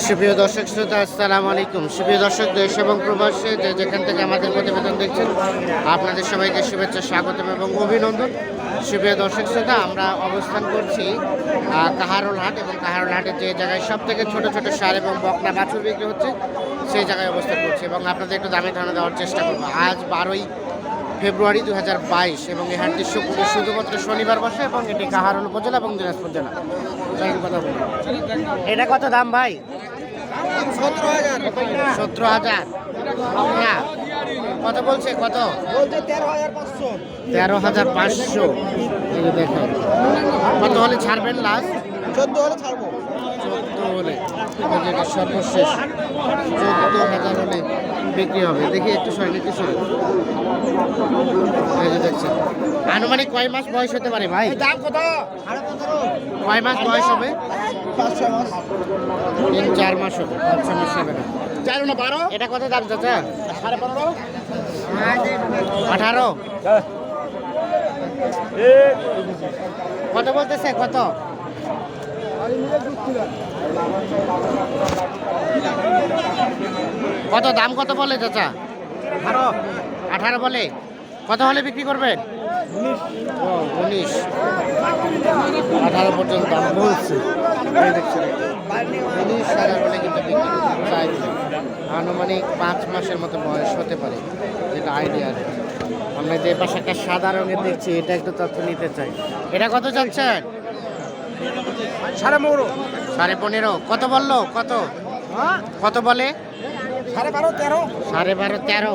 সুপ্রিয় দর্শক শ্রোতা, আসসালামু আলাইকুম। সুপ্রিয় দর্শক, দেশ এবং প্রবাসে যে যেখান থেকে আমাদের প্রতিবেদন দেখছেন, আপনাদের সবাইকে শুভেচ্ছা, স্বাগতম এবং অভিনন্দন। সুপ্রিয় দর্শক শ্রোতা, আমরা অবস্থান করছি কাহারোল হাট এবং কাহারোল হাটের যে জায়গায় সব থেকে ছোটো ছোটো সার এবং বকনা বাছুর বিক্রি হচ্ছে, সেই জায়গায় অবস্থান করছি এবং আপনাদের একটু দামে ধারণা দেওয়ার চেষ্টা করব। আজ বারোই ফেব্রুয়ারি দু হাজার বাইশ এবং এই হাটটি শুধুমাত্র শনিবার বসে এবং এটি কাহারোল উপজেলা এবং দিনাজপুর জেলা। এটা কত দাম ভাই? সতেরো হাজার। সতেরো হাজার। না কত বলছে কত? তেরো হাজার পাঁচশো। তেরো হাজার পাঁচশো। এই যে দেখেন। কত হলে ছাড়বেন লাস্ট চোদ্দ হলে ছাড়বো। হলে এই এটা সর্বশেষ চোদ্দ হাজার হলে বিক্রি হবে। দেখি একটু সরেন একটু সরেন দেখছেন। আনুমানিক কয় মাস বয়স হতে পারে ভাই? দাম কত? কয় মাস বয়স হবে? তিন চার মাস হবে পাঁচ ছ মাস হবে না। চার না বারো? এটা কত দাম চাচা? সাড়ে পনেরো? আঠারো? কত বলতেছে? কত? কত দাম কত বলে চাচা? আঠারো। আঠারো বলে। কত হলে বিক্রি করবেন? ও উনিশ। আঠারো পর্যন্ত দাম বলছে। উনিশ হাজার হলে কিন্তু বিক্রি চাইবে আনুমানিক পাঁচ মাসের মতো বয়স হতে পারে। যেটা আইডিয়া আর আমরা যে পাশে একটা সাদা রঙের দেখছি এটা একটু তথ্য নিতে চাই। এটা কত চাচ্ছেন? সাড়ে পনেরো সাড়ে পনেরো। কত বলল? কত? কত বলে? সাড়ে বারো তেরো। সাড়ে বারো তেরো।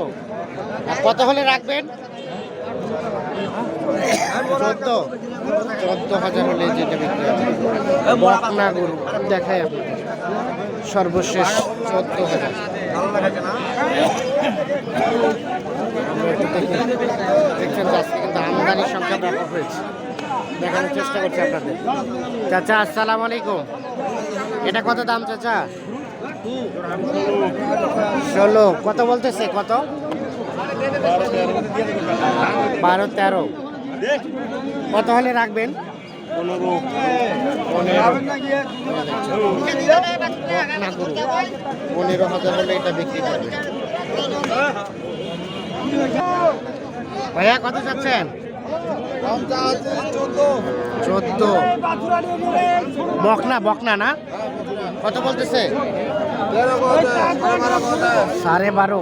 কত হলে রাখবেন? চোদ্দ। চোদ্দ হাজার হলে যেটা বিক্রি বকনা গরু দেখাই আপনাদের সর্বশেষ চোদ্দ হাজার। দেখছেন আজকে কিন্তু আমদানির সংখ্যা ব্যাপক হয়েছে। দেখানোর চেষ্টা করছি আপনাদের। চাচা, আসসালামু আলাইকুম। এটা কত দাম, চাচা? ষোলো। কত বলতেছে, কত? বারো, তেরো। কত হলে রাখবেন? পনেরো। পনেরো হাজার হলে এটা বিক্রি করবে ভাইয়া, কত চাচ্ছেন? চোদ্দ। বকনা বকনা না? কত বলতেছে? সাড়ে বারো।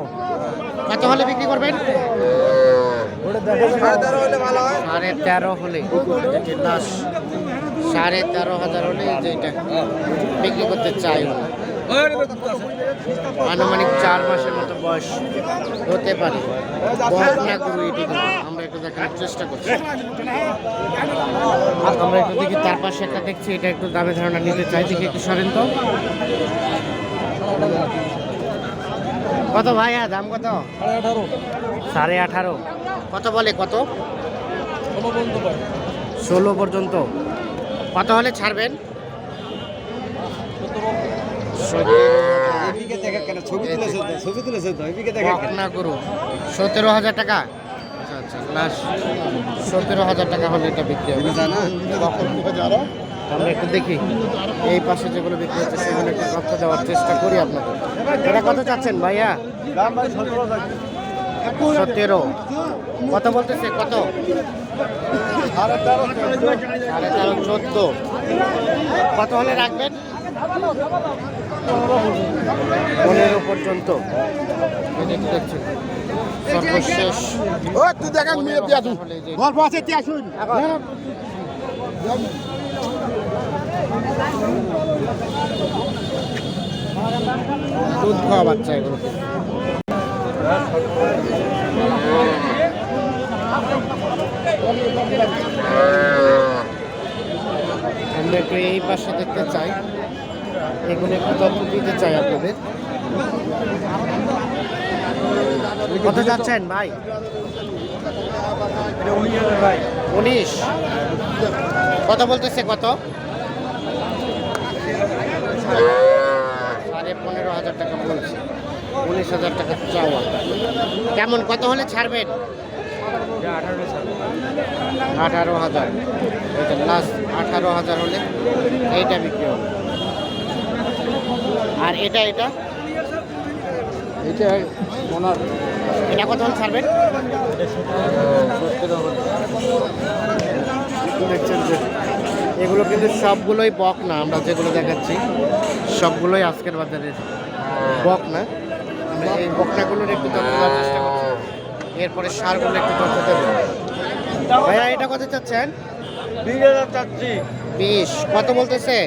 কত হলে বিক্রি করবেন? সাড়ে তেরো হলে হয়। সাড়ে তেরো লাশ সাড়ে তেরো হাজার হলে যেটা বিক্রি করতে চাই। আনুমানিক চার মাসের মতো বয়স হতে পারে। গরু এটি কিন্তু আমরা একটু দেখার চেষ্টা করছি। আমরা একটু দেখি তার পাশে একটা দেখছি এটা একটু দামে ধারণা নিতে চাই। দেখি একটু সরেন তো। কত ভাইয়া দাম কত? সাড়ে আঠারো। কত বলে কত? ষোলো পর্যন্ত কত হলে ছাড়বেন? এদিকে বকনা গরু সতেরো হাজার টাকা। আচ্ছা আচ্ছা লাস্ট সতেরো হাজার টাকা হলে এটা বিক্রি হবে। জানা আমরা একটু দেখি। এই পাশে যেগুলো বিক্রি হচ্ছে সেগুলো একটু তথ্য দেওয়ার চেষ্টা করি আপনাকে এটা কত চাচ্ছেন ভাইয়া? সতেরো। কত বলতেছে? কত? সাড়ে সাড়ে তেরো চোদ্দ। কত হলে রাখবেন? পনেরো পর্যন্ত। এই যে দেখছেন সর্বশেষ। ও তুই দেখেন মেয়ে দিয়ে আসুন গল্প আছে দিয়ে আসুন। দুধ খাওয়া বাচ্চা এগুলো। আমরা একটু এই পাশে দেখতে চাই। এগুলো একটু তথ্য দিতে চাই আপনাদের। কত যাচ্ছেন ভাই? উনিশ কত বলতেছে কত? সাড়ে পনেরো হাজার টাকা বলছে। উনিশ হাজার টাকা চাওয়া। কেমন কত হলে ছাড়বেন? আঠারো হাজার। লাস্ট আঠারো হাজার হলে এইটা বিক্রি হবে। আর এটা এটা? এটা ওনার। এটা কত হলে ছাড়বেন দেখছেন যে এগুলো কিন্তু সবগুলোই বক না আমরা যেগুলো দেখাচ্ছি সবগুলোই আজকের বাজারের বক না। আমরা এই বকনাগুলোর একটু তথ্য দেওয়ার চেষ্টা করছি। এরপরে সারগুলো একটু তথ্য দেবো। ভাইয়া এটা কত চাচ্ছেন? বিশ বিশ। কত বলতেছে?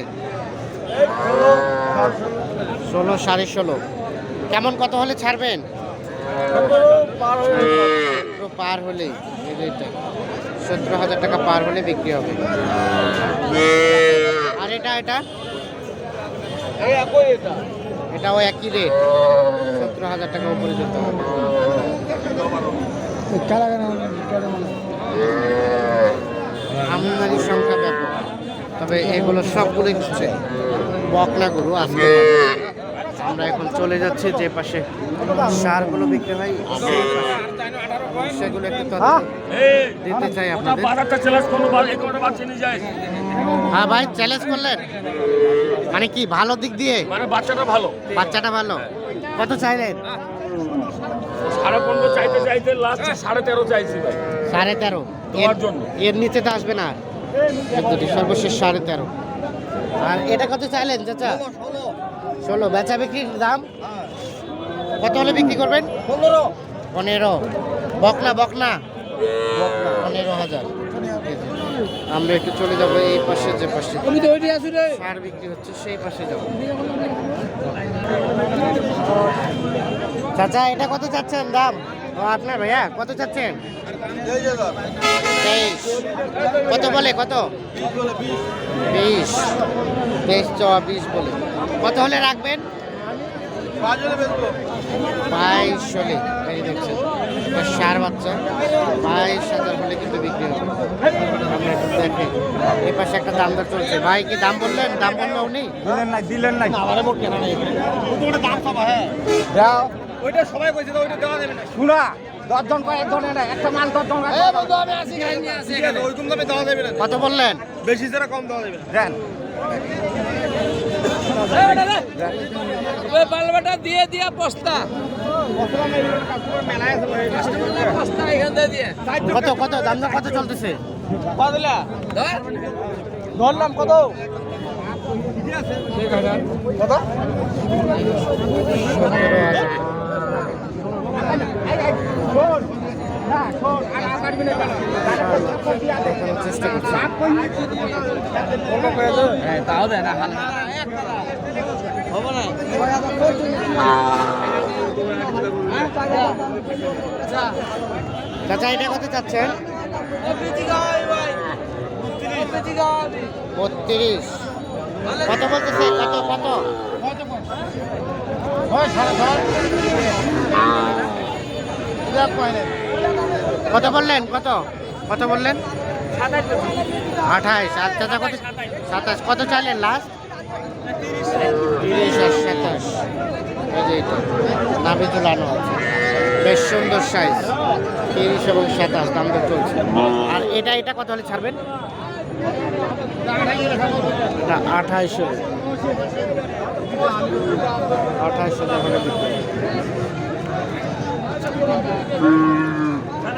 ষোলো সাড়ে ষোলো। কেমন কত হলে ছাড়বেন? পার হয়ে সতেরো হাজার টাকা পার হলে বিক্রি হবে। আর এটা এটা? এটাও একই রেট। সতেরো হাজার টাকা উপরে যেতে হবে। আমদানির সংখ্যা ব্যাপক। তবে এগুলো সবগুলোই হচ্ছে বকনা গরু, আজকে। আমরা এখন চলে যাচ্ছি যে পাশে সারগুলো বিক্রি হয় সেগুলো একটু দিতে চাই আপনাদের। হ্যাঁ ভাই চ্যালেঞ্জ করলেন? মানে কি ভালো দিক দিয়ে? মানে বাচ্চাটা ভালো। বাচ্চাটা ভালো? কত চাইলেন? সাড়ে পনেরো চাইতে চাইতে লাস্ট সাড়ে তেরো চাইছি ভাই। সাড়ে তেরো। এর- জন্য। এর নিচে তো আসবে না। সর্বশেষ সাড়ে তেরো। আর এটা কত চাইলেন চাচা? ষোলো বেচা বিক্রির দাম কত হলে বিক্রি করবেন? পনেরো। পনেরো। বকনা বকনা? পনেরো হাজার। আমরা একটু চলে যাব এই পাশে যে পাশে। আমি তো ওইটাই রে। সার বিক্রি হচ্ছে সেই পাশে যাব। চাচা এটা কত চাচ্ছেন দাম? ও আপনার ভাইয়া কত চাচ্ছেন? তেইশ কত বলে কত? বিশ। তেইশ চব্বিশ বলে। কত হলে রাখবেন? বাইশ হলে। এই দেখছেন সার বাচ্চা। বাইশ হাজার হলে কিন্তু বিক্রি হবে। আমরা একটু দেখি এই পাশে একটা দাম দর চলছে। ভাই কি দাম বললেন? দাম বলল উনি? দিলেন নাই দিলেন নাই। আমারে কেনা নেই দাও। ওইটা সবাই কইছে তো ওইটা দেওয়া যাবে না। শুনা দশজন কয় একজনের না একটা মাল দশজন ওইরকম দামে দেওয়া যাবে না। কত বললেন? বেশি ছাড়া কম দেওয়া যাবে না। দেন। বালবাটা দিয়ে দিয়া থেকে কত কত দাম কত চলতেছে? ধর। ধরলাম কত? কত সতেরো হাজার দেখানোর চেষ্টা করছি তাও দেয় না চাচা এটা কত চাচ্ছেন? বত্রিশ। কত বলতেছে? কত কত? কত বললেন? কত? কত বললেন? আঠাইশ। আর চাচা কত? সাতাশ। কত চাইলেন লাস্ট তিরিশ আর সাতাশ। এই এটা। নাভি তোলানো বেশ সুন্দর সাইজ তিরিশ এবং সাতাশ, দাম দর চলছে। আর এটা এটা কত হলে ছাড়বেন? এটা আঠাইশ আঠাইশ।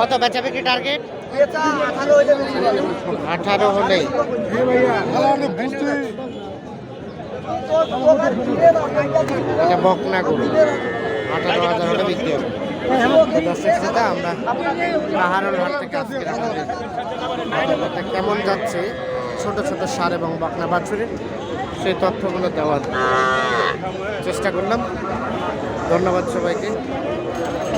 কত বেচা বিক্রি টার্গেট আঠারো হলেই। এটা বকনা গরু। আঠারো হাজার হলে বিক্রি হবে। আমরা পাহাড়ের হাট থেকে কেমন যাচ্ছে? ছোট ছোট সার এবং বকনা বাছুরের। সেই তথ্যগুলো দেওয়ার চেষ্টা করলাম। ধন্যবাদ সবাইকে।